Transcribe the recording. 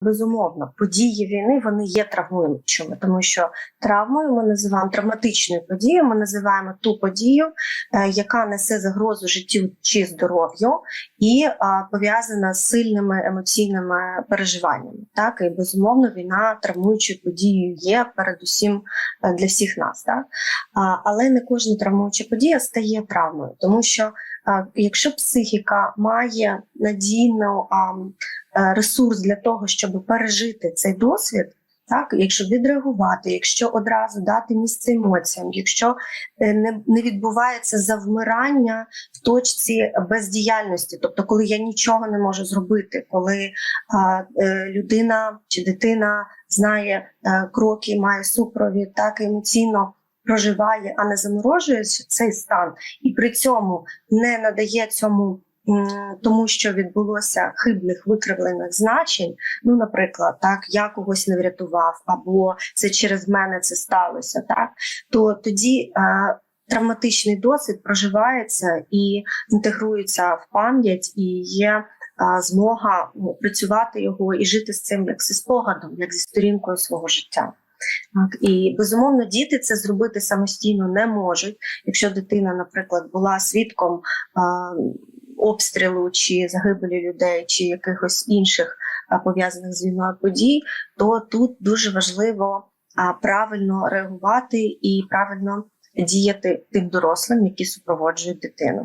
Безумовно, події війни вони є травмуючими, тому що травмою ми називаємо травматичною подією. Ми називаємо ту подію, е, яка несе загрозу життю чи здоров'ю, і е, пов'язана з сильними емоційними переживаннями. Так і безумовно, війна травмуючою подією є передусім е, для всіх нас. Так? Але не кожна травмуюча подія стає травмою, тому що якщо психіка має надійну ресурс для того, щоб пережити цей досвід. Так, якщо відреагувати, якщо одразу дати місце емоціям, якщо е, не, не відбувається завмирання в точці бездіяльності, тобто коли я нічого не можу зробити, коли а, е, людина чи дитина знає е, кроки, має супровід, так емоційно проживає, а не заморожує цей стан, і при цьому не надає цьому тому, що відбулося хибних викривлених значень. Ну, наприклад, так я когось не врятував, або це через мене це сталося, так то тоді. Е, Травматичний досвід проживається і інтегрується в пам'ять, і є а, змога ну, працювати його і жити з цим як зі спогадом, як зі сторінкою свого життя. Так, і безумовно, діти це зробити самостійно не можуть. Якщо дитина, наприклад, була свідком а, обстрілу чи загибелі людей, чи якихось інших пов'язаних з війною подій, то тут дуже важливо правильно реагувати і правильно діяти тим дорослим, які супроводжують дитину.